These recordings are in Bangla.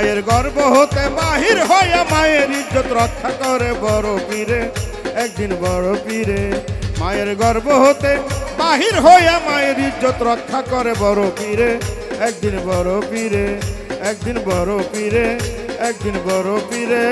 মায়ের গর্ব হতে বাহির হইয়া মায়ের ইজ্জত রক্ষা করে বড় পীরে, একদিন বড় পীরে। মায়ের গর্ব হতে বাহির হইয়া মায়ের ইজ্জত রক্ষা করে বড় পীরে, একদিন বড় পীরে, একদিন বড় পীরে, একদিন বড় পীরে।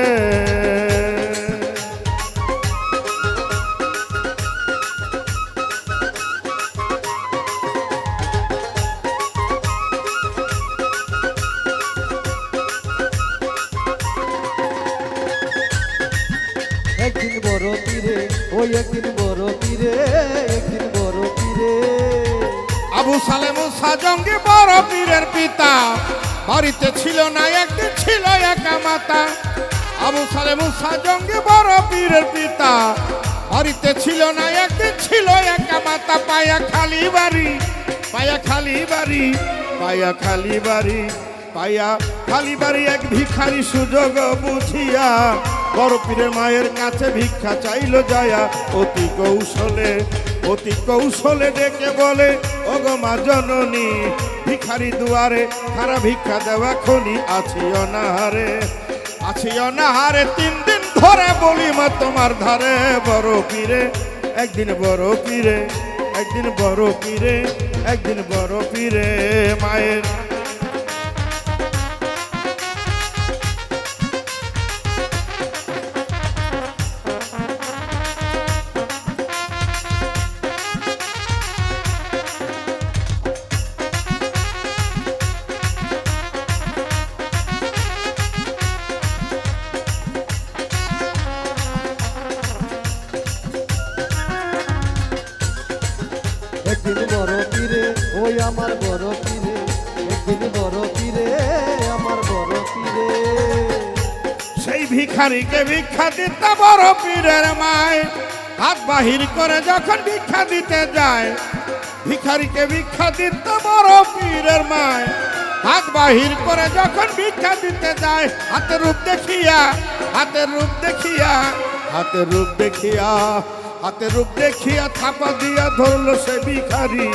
ওই একদিন বড় পীরে, একদিন বড় পীরে। আবু সালে মুসা জঙ্গি বড় পীরের পিতা। বাড়িতে ছিল না একদিন ছিল একা মাতা। আবু সালে মুসা জঙ্গি বড় পীরের পিতা। বাড়িতে ছিল না একদিন ছিল একা মাতা। পায়া খালি বাড়ি, পায়া খালি বাড়ি, পায়া খালি বাড়ি, পায়া খালি বাড়ি। এক ভিখারি সুযোগ বুঝিয়া বড় মায়ের কাছে ভিক্ষা চাইল যায়া। অতি কৌশলে অতি কৌশলে ডেকে বলে, ওগো মা জননী, ভিখারি দুয়ারে খারা ভিক্ষা দেওয়া খনি? আছি অনাহারে আছি অনাহারে, তিন দিন ধরে বলি মা তোমার ধারে, বড় পীরে, একদিন বড় পীরে, একদিন বড় পীরে, একদিন বড় পীরে, মায়ের একদিন বড় পীরে, ওই আমার বড় পীরে। একদিন বড় পীরে, আমার বড় পীরে। সেই ভিখারিকে ভিক্ষা দিতে বড় পীরের মায়। হাত বাহির করে যখন ভিক্ষা দিতে যায়, ভিখারিকে ভিক্ষা দিতে বড় পীরের মায়। হাত বাহির করে যখন ভিক্ষা দিতে যায়, হাতের রূপ দেখিয়া, হাতের রূপ দেখিয়া, হাতের রূপ দেখিয়া হাতের রূপ দেখিয়া থাপা দিয়া ধরলো সে ভিখারি।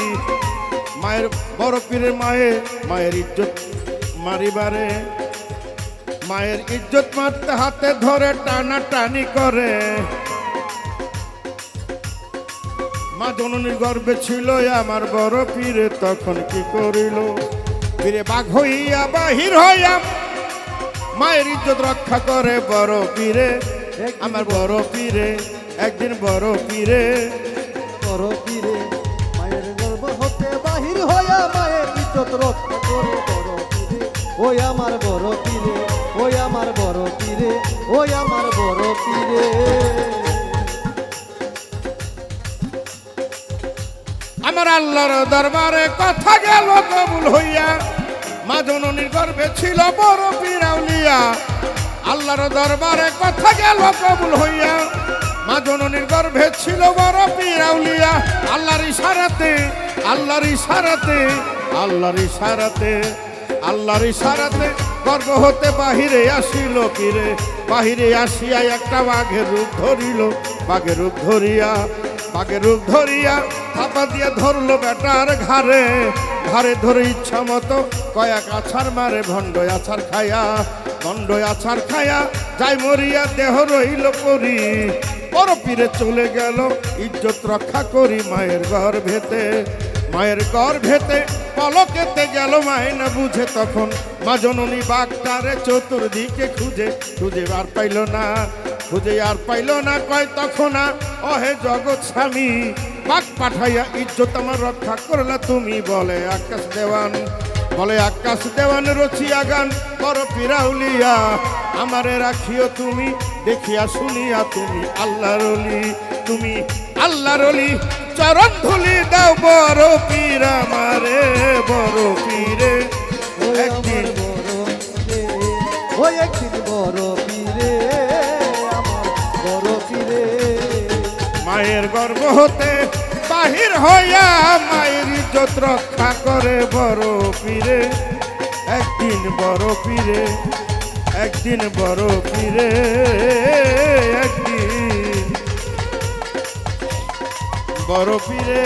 মায়ের বড় পীরের মায়ে, মায়ের ইজ্জত মারিবারে। মায়ের ইজ্জত মারতে হাতে ধরে টানা টানি করে। মা জননীর গর্বে ছিল আমার বড় পীরে, তখন কি করিল? পীরে বাঘ হইয়া বাহির হইয়া মায়ের ইজ্জত রক্ষা করে বড় পীরে, আমার বড় পীরে। একদিন বড় পীরে বড় পীরে, মায়ের গর্ব হতে বাহির হইয়া মায়ের ইজ্জত রক্ষা করে বড় পীরে। ওই আমার বড় পীরে, ওই আমার বড় পীরে, ওই আমার বড় পীরে। আমার আল্লাহর দরবারে কথা গেল কবুল হইয়া। মা জননীর গর্ভে ছিল বড় পীরাউলিয়া। আল্লাহর দরবারে কথা গেল কবুল হইয়া। মা জননীর গর্ভে ছিল বড় পীরাউলিয়া আল্লাহর ইশারাতে আল্লাহর ইশারাতে আল্লাহর ইশারাতে আল্লাহর ইশারাতে গর্ব হতে বাহিরে আসিল পীরে বাহিরে আসিয়া একটা বাঘের রূপ ধরিল, বাঘের রূপ ধরিয়া, বাঘের রূপ ধরিয়া থাপা দিয়ে ধরলো বেটার ঘাড়ে। ঘাড়ে ধরে ইচ্ছা মতো কয়েক আছার মারে, ভণ্ড আছার খায়া, ভণ্ড আছার খায়া যাই মরিয়া দেহ রইল পরি। বড় পীরে চলে গেল, ইজ্জত রক্ষা করি মায়ের ঘর ভেতে মায়ের ঘর ভেতে পলকেতে গেল মায় না বুঝে তখন। মা জননী বাঘটারে চতুর্দিকে খুঁজে খুঁজে আর পাইল না, খুঁজে আর পাইল না, কয় তখন অহে জগৎ স্বামী বাঘ পাঠাইয়া ইজ্জত আমার রক্ষা করলা তুমি বলে আকাশ দেওয়ান। বলে আকাশ দেওয়ান রচিয়া গান বড় পিরাউলিয়া আমারে রাখিও তুমি দেখিয়া শুনিয়া তুমি আল্লাহর অলি তুমি আল্লাহর অলি। চরণ ধুলি দাও বড় পীর আমারে বড় পীরে। একদিন আমার বড় পীরে ওই একদিন বড় পীরে আমার বড় পীরে। মায়ের গর্ব হতে বাহির হইয়া মায়ের ইজ্জত রক্ষা করে বড় পীরে। একদিন বড় পীরে একদিন বড় পীরে একদিন বড় পীরে।